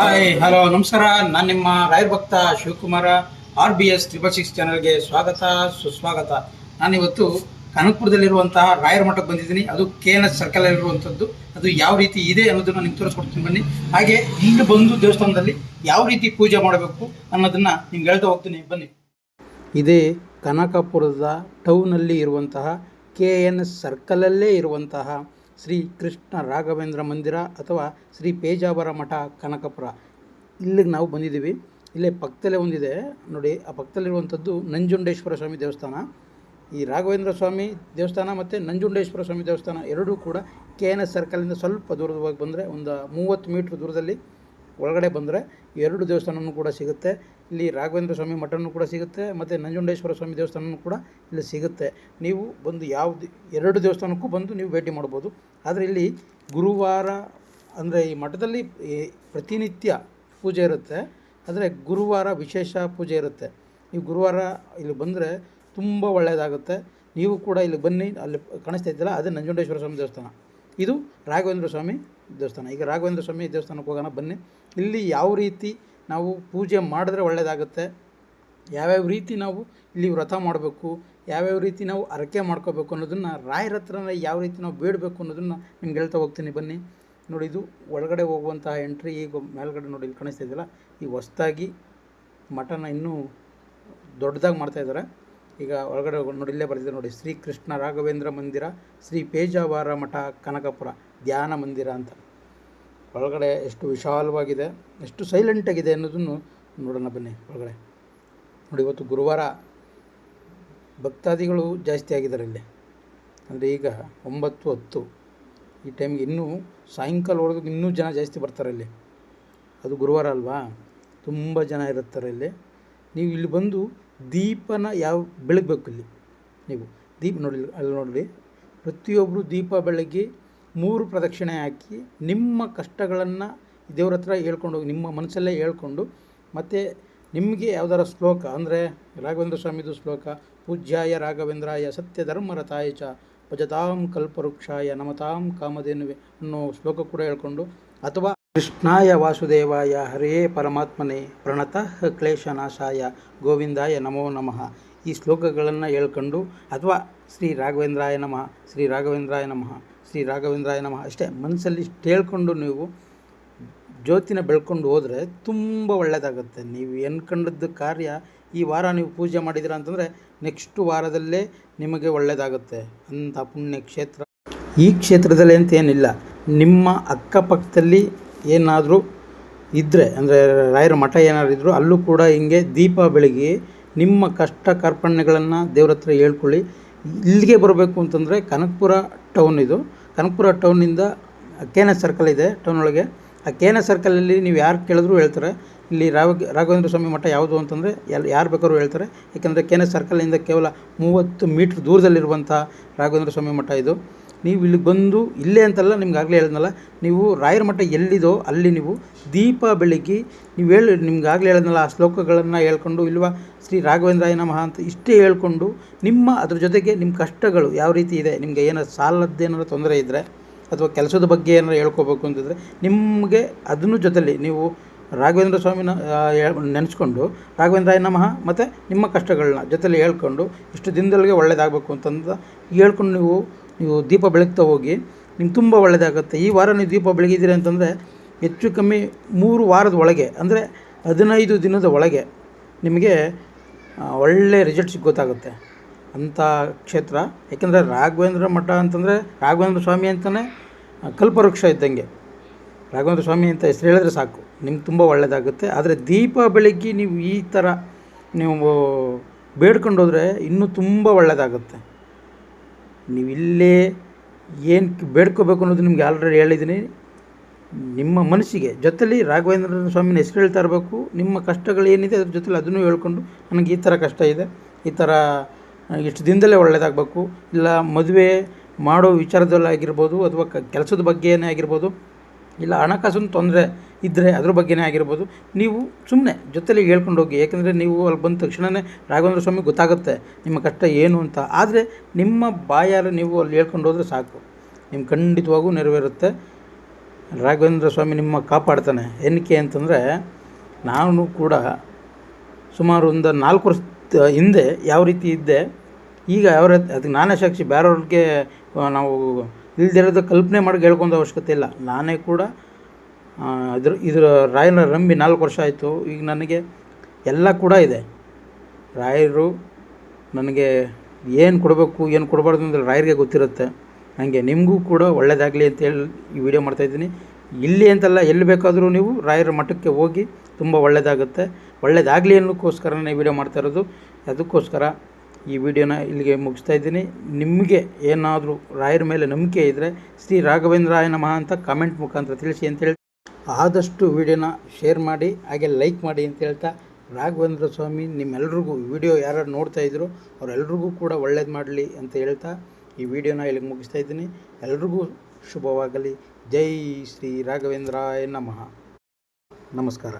Hi hello ನಮಸ್ಕಾರ. ನಾನು ನಿಮ್ಮ ರಾಯರ್ ಭಕ್ತ Shivakumara R B S triple six ಚಾನಲ್ಗೆ ಸ್ವಾಗತ, ಸುಸ್ವಾಗತ. ನಾನಿವತ್ತು ಕನಕಪುರದಲ್ಲಿರುವಂತಹ ರಾಯರ ಮಠಕ್ಕೆ ಬಂದಿದ್ದೀನಿ. ಅದು ಕೆ ಎನ್ ಎಸ್ ಸರ್ಕಲ್ ಇರುವಂಥದ್ದು ಅದು ಯಾವ ರೀತಿ ಇದೆ ಅನ್ನೋದನ್ನ ನಿಮ್ಗೆ ತೋರಿಸ್ಕೊಡ್ತೀನಿ ಬನ್ನಿ. ಹಾಗೆ ಇಲ್ಲಿ ಬಂದು ದೇವಸ್ಥಾನದಲ್ಲಿ ಯಾವ ರೀತಿ ಪೂಜೆ ಮಾಡಬೇಕು ಅನ್ನೋದನ್ನ ನಿಮ್ಗೆ ಹೇಳ್ತಾ ಹೋಗ್ತೀನಿ. ಬನ್ನಿ. ಇದೇ ಕನಕಪುರದ ಟೌನಲ್ಲಿ ಇರುವಂತಹ ಕೆ ಎನ್ ಎಸ್ ಸರ್ಕಲಲ್ಲೇ ಇರುವಂತಹ ಶ್ರೀ ಕೃಷ್ಣ ರಾಘವೇಂದ್ರ ಮಂದಿರ ಅಥವಾ ಶ್ರೀ ಪೇಜಾವರ ಮಠ ಕನಕಪುರ. ಇಲ್ಲಿಗೆ ನಾವು ಬಂದಿದ್ದೀವಿ. ಇಲ್ಲೇ ಪಕ್ಕದಲ್ಲೇ ಒಂದಿದೆ. ನೋಡಿ, ಆ ಪಕ್ಕದಲ್ಲಿರುವಂಥದ್ದು ನಂಜುಂಡೇಶ್ವರ ಸ್ವಾಮಿ ದೇವಸ್ಥಾನ. ಈ ರಾಘವೇಂದ್ರ ಸ್ವಾಮಿ ದೇವಸ್ಥಾನ ಮತ್ತು ನಂಜುಂಡೇಶ್ವರ ಸ್ವಾಮಿ ದೇವಸ್ಥಾನ ಎರಡೂ ಕೂಡ ಕೆ ಎನ್ ಎಸ್ ಸರ್ಕಲಿಂದ ಸ್ವಲ್ಪ ದೂರದವಾಗಿ ಬಂದರೆ ಒಂದು ಮೂವತ್ತು ಮೀಟ್ರ್ ದೂರದಲ್ಲಿ ಒಳಗಡೆ ಬಂದರೆ ಎರಡು ದೇವಸ್ಥಾನವೂ ಕೂಡ ಸಿಗುತ್ತೆ. ಇಲ್ಲಿ ರಾಘವೇಂದ್ರ ಸ್ವಾಮಿ ಮಠನೂ ಕೂಡ ಸಿಗುತ್ತೆ, ಮತ್ತು ನಂಜುಂಡೇಶ್ವರ ಸ್ವಾಮಿ ದೇವಸ್ಥಾನವೂ ಕೂಡ ಇಲ್ಲಿ ಸಿಗುತ್ತೆ. ನೀವು ಬಂದು ಯಾವುದು, ಎರಡು ದೇವಸ್ಥಾನಕ್ಕೂ ಬಂದು ನೀವು ಭೇಟಿ ಮಾಡ್ಬೋದು. ಆದರೆ ಇಲ್ಲಿ ಗುರುವಾರ, ಅಂದರೆ ಈ ಮಠದಲ್ಲಿ ಪ್ರತಿನಿತ್ಯ ಪೂಜೆ ಇರುತ್ತೆ. ಆದರೆ ಗುರುವಾರ ವಿಶೇಷ ಪೂಜೆ ಇರುತ್ತೆ. ನೀವು ಗುರುವಾರ ಇಲ್ಲಿ ಬಂದರೆ ತುಂಬ ಒಳ್ಳೆಯದಾಗುತ್ತೆ ನೀವು ಕೂಡ ಇಲ್ಲಿ ಬನ್ನಿ, ಅಲ್ಲಿ ಕಾಣಿಸ್ತಾ ಇದ್ದಲ್ಲ ಅದೇ ನಂಜುಂಡೇಶ್ವರ ಸ್ವಾಮಿ ದೇವಸ್ಥಾನ. ಇದು ರಾಘವೇಂದ್ರ ಸ್ವಾಮಿ ದೇವಸ್ಥಾನ. ಈಗ ರಾಘವೇಂದ್ರ ಸ್ವಾಮಿ ದೇವಸ್ಥಾನಕ್ಕೆ ಹೋಗೋಣ, ಬನ್ನಿ. ಇಲ್ಲಿ ಯಾವ ರೀತಿ ನಾವು ಪೂಜೆ ಮಾಡಿದ್ರೆ ಒಳ್ಳೆಯದಾಗುತ್ತೆ ಯಾವ್ಯಾವ ರೀತಿ ನಾವು ಇಲ್ಲಿ ವ್ರತ ಮಾಡಬೇಕು, ಯಾವ್ಯಾವ ರೀತಿ ನಾವು ಅರಕೆ ಮಾಡ್ಕೋಬೇಕು ಅನ್ನೋದನ್ನು ರಾಯರ ಹತ್ರನೇ ಯಾವ ರೀತಿ ನಾವು ಬೇಡಬೇಕು ಅನ್ನೋದನ್ನು ನಿಮ್ಗೆ ಹೇಳ್ತಾ ಹೋಗ್ತೀನಿ ಬನ್ನಿ. ನೋಡಿ, ಇದು ಒಳಗಡೆ ಹೋಗುವಂತಹ ಎಂಟ್ರಿ ಈಗ ಮೇಲ್ಗಡೆ ನೋಡಿ, ಇಲ್ಲಿ ಕಾಣಿಸ್ತಾ ಇದೆಯಲ್ಲ? ಈ ಹೊಸ್ದಾಗಿ ಮಠನ ಇನ್ನೂ ದೊಡ್ಡದಾಗಿ ಮಾಡ್ತಾಯಿದ್ದಾರೆ ಈಗ ಒಳಗಡೆ ನೋಡಿ, ಇಲ್ಲೇ ಬರೆದಿದೆ ನೋಡಿ ಶ್ರೀ ಕೃಷ್ಣ ರಾಘವೇಂದ್ರ ಮಂದಿರ, ಶ್ರೀ ಪೇಜಾವಾರ ಮಠ ಕನಕಪುರ, ಧ್ಯಾನ ಮಂದಿರ ಅಂತ. ಒಳಗಡೆ ಎಷ್ಟು ವಿಶಾಲವಾಗಿದೆ, ಎಷ್ಟು ಸೈಲೆಂಟಾಗಿದೆ ಅನ್ನೋದನ್ನು ನೋಡೋಣ ಬನ್ನಿ ಒಳಗಡೆ. ನೋಡಿ, ಇವತ್ತು ಗುರುವಾರ ಭಕ್ತಾದಿಗಳು ಜಾಸ್ತಿ ಆಗಿದ್ದಾರೆ ಇಲ್ಲಿ. ಅಂದರೆ ಈಗ ಒಂಬತ್ತು ಹತ್ತು. ಈ ಟೈಮ್ಗೆ ಇನ್ನೂ ಸಾಯಂಕಾಲ ಒಳಗೆ ಇನ್ನೂ ಜನ ಜಾಸ್ತಿ ಬರ್ತಾರೆ ಇಲ್ಲಿ. ಅದು ಗುರುವಾರ ಅಲ್ವಾ? ತುಂಬ ಜನ ಇರುತ್ತಾರೆ ಇಲ್ಲಿ. ನೀವು ಇಲ್ಲಿ ಬಂದು ದೀಪನ ಯಾವ, ಬೆಳಗಬೇಕು ಇಲ್ಲಿ ನೀವು. ದೀಪ ನೋಡಿ, ಅಲ್ಲಿ ನೋಡಿ ಪ್ರತಿಯೊಬ್ಬರು ದೀಪ ಬೆಳಗ್ಗೆ ಮೂರು ಪ್ರದಕ್ಷಿಣೆ ಹಾಕಿ ನಿಮ್ಮ ಕಷ್ಟಗಳನ್ನು ದೇವ್ರ ಹತ್ರ ಹೇಳ್ಕೊಂಡು ನಿಮ್ಮ ಮನಸ್ಸಲ್ಲೇ ಹೇಳ್ಕೊಂಡು, ಮತ್ತು ನಿಮಗೆ ಯಾವ್ದಾರ ಶ್ಲೋಕ ಅಂದರೆ ರಾಘವೇಂದ್ರ ಸ್ವಾಮಿದು ಶ್ಲೋಕ, ಪೂಜ್ಯಾಯ ರಾಘವೇಂದ್ರಾಯ ಸತ್ಯ ಧರ್ಮರತಾಯ ಚ ಭಜತಾಂ ಕಲ್ಪವೃಕ್ಷಾಯ ನಮತಾಂ ಕಾಮಧೇನುವೆ ಅನ್ನೋ ಶ್ಲೋಕ ಕೂಡ ಹೇಳ್ಕೊಂಡು, ಅಥವಾ ಕೃಷ್ಣಾಯ ವಾಸುದೇವಾಯ ಹರೇ ಪರಮಾತ್ಮನೇ ಪ್ರಣತಃ ಕ್ಲೇಶನಾಶಾಯ ಗೋವಿಂದಾಯ ನಮೋ ನಮಃ. ಈ ಶ್ಲೋಕಗಳನ್ನು ಹೇಳ್ಕೊಂಡು ಅಥವಾ ಶ್ರೀ ರಾಘವೇಂದ್ರಾಯ ನಮಃ, ಶ್ರೀ ರಾಘವೇಂದ್ರಾಯ ನಮಃ, ಶ್ರೀ ರಾಘವೇಂದ್ರಾಯ ನಮಃ ಅಷ್ಟೇ ಮನಸ್ಸಲ್ಲಿ ಇಷ್ಟು ಹೇಳ್ಕೊಂಡು ನೀವು ಜ್ಯೋತಿನ ಬೆಳ್ಕೊಂಡು ಹೋದರೆ ತುಂಬ ಒಳ್ಳೆಯದಾಗುತ್ತೆ ನೀವು ಎನ್ಕೊಂಡದ್ದು ಕಾರ್ಯ ಈ ವಾರ ನೀವು ಪೂಜೆ ಮಾಡಿದಿರ ಅಂತಂದರೆ ನೆಕ್ಸ್ಟ್ ವಾರದಲ್ಲೇ ನಿಮಗೆ ಒಳ್ಳೆಯದಾಗುತ್ತೆ ಅಂಥ ಪುಣ್ಯ ಕ್ಷೇತ್ರ ಈ ಕ್ಷೇತ್ರದಲ್ಲಿ ಅಂತ ಏನಿಲ್ಲ. ನಿಮ್ಮ ಅಕ್ಕಪಕ್ಕದಲ್ಲಿ ಏನಾದರೂ ಇದ್ದರೆ ಅಂದರೆ ರಾಯರ ಮಠ ಏನಾದ್ರು ಇದ್ದರೂ ಅಲ್ಲೂ ಕೂಡ ಹಿಂಗೆ ದೀಪ ಬೆಳಗಿ ನಿಮ್ಮ ಕಷ್ಟ ಕಾರ್ಪಣ್ಯಗಳನ್ನು ದೇವ್ರ ಹತ್ರ ಹೇಳ್ಕೊಳ್ಳಿ. ಇಲ್ಲಿಗೆ ಬರಬೇಕು ಅಂತಂದರೆ ಕನಕಪುರ ಟೌನ್ ಇದು. ಕನಕಪುರ ಟೌನಿಂದ ಕೆ ಎನ್ ಎಸ್ ಸರ್ಕಲ್ ಇದೆ ಟೌನ್ ಒಳಗೆ. ಆ ಕೆ ಎನ್ ಎಸ್ ಸರ್ಕಲಲ್ಲಿ ನೀವು ಯಾರು ಕೇಳಿದ್ರು ಹೇಳ್ತಾರೆ. ಇಲ್ಲಿ ರಾಘ, ರಾಘವೇಂದ್ರ ಸ್ವಾಮಿ ಮಠ ಯಾವುದು ಅಂತಂದರೆ ಎಲ್ಲಿ ಯಾರು ಬೇಕಾದ್ರು ಹೇಳ್ತಾರೆ. ಏಕೆಂದರೆ ಕೆ ಎನ್ ಎಸ್ ಸರ್ಕಲಿಂದ ಕೇವಲ ಮೂವತ್ತು ಮೀಟ್ರ್ ದೂರದಲ್ಲಿರುವಂಥ ರಾಘವೇಂದ್ರ ಸ್ವಾಮಿ ಮಠ ಇದು. ನೀವು ಇಲ್ಲಿಗೆ ಬಂದು ಇಲ್ಲೇ ಅಂತಲ್ಲ ನಿಮ್ಗೆ ಆಗಲೇ ಹೇಳಿದ್ನಲ್ಲ, ನೀವು ರಾಯರ ಮಠ ಎಲ್ಲಿದೋ ಅಲ್ಲಿ ನೀವು ದೀಪ ಬೆಳಗಿ, ನೀವು ಹೇಳಿ, ನಿಮ್ಗೆ ಆಗಲೇ ಹೇಳಿದ್ನಲ್ಲ ಆ ಶ್ಲೋಕಗಳನ್ನು ಹೇಳ್ಕೊಂಡು, ಇಲ್ವಾ ಶ್ರೀ ರಾಘವೇಂದ್ರಾಯ ನಮಃ ಅಂತ ಇಷ್ಟೇ ಹೇಳ್ಕೊಂಡು ನಿಮ್ಮ ಅದ್ರ ಜೊತೆಗೆ ನಿಮ್ಮ ಕಷ್ಟಗಳು ಯಾವ ರೀತಿ ಇದೆ, ನಿಮಗೆ ಏನೋ ಸಾಲದ್ದೇನಾದ್ರು ತೊಂದರೆ ಇದ್ದರೆ ಅಥವಾ ಕೆಲಸದ ಬಗ್ಗೆ ಏನಾರು ಹೇಳ್ಕೋಬೇಕು ಅಂತಿದ್ರೆ ನಿಮಗೆ ಅದನ್ನು ಜೊತೆಯಲ್ಲಿ ನೀವು ರಾಘವೇಂದ್ರ ಸ್ವಾಮಿನ ನೆನೆಸ್ಕೊಂಡು ರಾಘವೇಂದ್ರಾಯ ನಮಃ ಮತ್ತು ನಿಮ್ಮ ಕಷ್ಟಗಳನ್ನ ಜೊತೆಲಿ ಹೇಳ್ಕೊಂಡು ಇಷ್ಟು ದಿನದೊಳಗೆ ಒಳ್ಳೆಯದಾಗಬೇಕು ಅಂತಂದು ಹೇಳ್ಕೊಂಡು ನೀವು ನೀವು ದೀಪ ಬೆಳಗ್ತಾ ಹೋಗಿ, ನಿಮ್ಗೆ ತುಂಬ ಒಳ್ಳೆಯದಾಗುತ್ತೆ ಈ ವಾರ ನೀವು ದೀಪ ಬೆಳಗಿದ್ದೀರಿ ಅಂತಂದರೆ ಹೆಚ್ಚು ಕಮ್ಮಿ ಮೂರು ವಾರದ ಒಳಗೆ, ಅಂದರೆ ಹದಿನೈದು ದಿನದ ಒಳಗೆ ನಿಮಗೆ ಒಳ್ಳೆಯ ರಿಸಲ್ಟ್ ಗೊತ್ತಾಗುತ್ತೆ ಅಂಥ ಕ್ಷೇತ್ರ, ಯಾಕೆಂದರೆ ರಾಘವೇಂದ್ರ ಮಠ ಅಂತಂದರೆ, ರಾಘವೇಂದ್ರ ಸ್ವಾಮಿ ಅಂತಲೇ ಕಲ್ಪವೃಕ್ಷ ಇದ್ದಂಗೆ. ರಾಘವೇಂದ್ರ ಸ್ವಾಮಿ ಅಂತ ಹೆಸರು ಹೇಳಿದ್ರೆ ಸಾಕು, ನಿಮ್ಗೆ ತುಂಬ ಒಳ್ಳೆಯದಾಗುತ್ತೆ ಆದರೆ ದೀಪ ಬೆಳಗ್ಗೆ ನೀವು ಈ ಥರ ನೀವು ಬೇಡ್ಕೊಂಡು ಹೋದರೆ ಇನ್ನೂ ತುಂಬ ಒಳ್ಳೆಯದಾಗುತ್ತೆ ನೀವು ಇಲ್ಲೇ ಏನು ಬೇಡ್ಕೋಬೇಕು ಅನ್ನೋದು ನಿಮ್ಗೆ ಆಲ್ರೆಡಿ ಹೇಳಿದ್ದೀನಿ ನಿಮ್ಮ ಮನಸ್ಸಿಗೆ, ಜೊತೆಲಿ ರಾಘವೇಂದ್ರ ಸ್ವಾಮಿನ ಹೆಸರು ಹೇಳ್ತಾ ಇರಬೇಕು. ನಿಮ್ಮ ಕಷ್ಟಗಳು ಏನಿದೆ ಅದ್ರ ಜೊತೆಲಿ ಅದನ್ನು ಹೇಳ್ಕೊಂಡು ನನಗೆ ಈ ಥರ ಕಷ್ಟ ಇದೆ. ಈ ಥರ ಇಷ್ಟು ದಿನದಲ್ಲೇ ಒಳ್ಳೆಯದಾಗಬೇಕು ಇಲ್ಲ, ಮದುವೆ ಮಾಡೋ ವಿಚಾರದಲ್ಲಾಗಿರ್ಬೋದು ಅಥವಾ ಕೆಲಸದ ಬಗ್ಗೆನೇ ಆಗಿರ್ಬೋದು. ಇಲ್ಲ, ಹಣಕಾಸಿನ ತೊಂದರೆ ಇದ್ದರೆ ಅದ್ರ ಬಗ್ಗೆನೇ ಆಗಿರ್ಬೋದು. ನೀವು ಸುಮ್ಮನೆ ಜೊತೆಲಿ ಹೇಳ್ಕೊಂಡು ಹೋಗಿ ಏಕೆಂದರೆ ನೀವು ಅಲ್ಲಿ ಬಂದ ತಕ್ಷಣವೇ ರಾಘವೇಂದ್ರ ಸ್ವಾಮಿ ಗೊತ್ತಾಗುತ್ತೆ ನಿಮ್ಮ ಕಷ್ಟ ಏನು ಅಂತ. ಆದರೆ ನಿಮ್ಮ ಬಾಯಾರ ನೀವು ಅಲ್ಲಿ ಹೇಳ್ಕೊಂಡು ಹೋದರೆ ಸಾಕು. ನಿಮ್ಮ ಖಂಡಿತವಾಗೂ ನೆರವೇರುತ್ತೆ. ರಾಘವೇಂದ್ರ ಸ್ವಾಮಿ ನಿಮ್ಮ ಕಾಪಾಡ್ತಾನೆ. ಏನಕ್ಕೆ ಅಂತಂದರೆ ನಾನು ಕೂಡ ಸುಮಾರು ಒಂದು ನಾಲ್ಕು ವರ್ಷ ಹಿಂದೆ ಯಾವ ರೀತಿ ಇದ್ದೆ, ಈಗ ಯಾವ ಅದಕ್ಕೆ ನಾನೇ ಸಾಕ್ಷಿ, ಬೇರೆಯವ್ರಿಗೆ ನಾವು ಇಲ್ದಿರೋದು ಕಲ್ಪನೆ ಮಾಡಿ ಹೇಳ್ಕೊಂಡ ಅವಶ್ಯಕತೆ ಇಲ್ಲ. ನಾನೇ ಕೂಡ ಇದ್ರ ಇದ್ರ ರಾಯನ ರಂಬಿ ನಾಲ್ಕು ವರ್ಷ ಆಯಿತು. ಈಗ ನನಗೆ ಎಲ್ಲ ಕೂಡ ಇದೆ. ರಾಯರು ನನಗೆ ಏನು ಕೊಡಬೇಕು, ಏನು ಕೊಡಬಾರ್ದು ಅಂದರೆ ರಾಯರಿಗೆ ಗೊತ್ತಿರುತ್ತೆ. ಹಾಗೆ ನಿಮಗೂ ಕೂಡ ಒಳ್ಳೆಯದಾಗಲಿ ಅಂತೇಳಿ ಈ ವಿಡಿಯೋ ಮಾಡ್ತಾಯಿದ್ದೀನಿ ಇಲ್ಲಿ ಅಂತಲ್ಲ ಎಲ್ಲಿ ಬೇಕಾದರೂ ನೀವು ರಾಯರ ಮಠಕ್ಕೆ ಹೋಗಿ ತುಂಬ ಒಳ್ಳೆಯದಾಗುತ್ತೆ ಒಳ್ಳೆಯದಾಗಲಿ ಅನ್ನೋಕ್ಕೋಸ್ಕರನೇ ವಿಡಿಯೋ ಮಾಡ್ತಾ ಇರೋದು. ಅದಕ್ಕೋಸ್ಕರ ಈ ವಿಡಿಯೋನ ಇಲ್ಲಿಗೆ ಮುಗಿಸ್ತಾ ಇದ್ದೀನಿ. ನಿಮಗೆ ಏನಾದರೂ ರಾಯರ ಮೇಲೆ ನಂಬಿಕೆ ಇದ್ದರೆ ಶ್ರೀ ರಾಘವೇಂದ್ರ ರಾಯ ನಮಃ ಅಂತ ಕಾಮೆಂಟ್ ಮುಖಾಂತರ ತಿಳಿಸಿ ಅಂತೇಳಿ ಆದಷ್ಟು ವಿಡಿಯೋನ ಶೇರ್ ಮಾಡಿ, ಹಾಗೆ ಲೈಕ್ ಮಾಡಿ ಅಂತ ಹೇಳ್ತಾ ರಾಘವೇಂದ್ರ ಸ್ವಾಮಿ, ನಿಮ್ಮೆಲ್ರಿಗೂ ವಿಡಿಯೋ ಯಾರು ನೋಡ್ತಾ ಇದ್ರು ಅವರೆಲ್ರಿಗೂ ಕೂಡ ಒಳ್ಳೇದು ಮಾಡಲಿ ಅಂತ ಹೇಳ್ತಾ ಈ ವಿಡಿಯೋನ ಇಲ್ಲಿಗೆ ಮುಗಿಸ್ತಾ ಇದ್ದೀನಿ. ಎಲ್ರಿಗೂ ಶುಭವಾಗಲಿ. ಜೈ ಶ್ರೀ ರಾಘವೇಂದ್ರಾಯ ನಮಃ. ನಮಸ್ಕಾರ.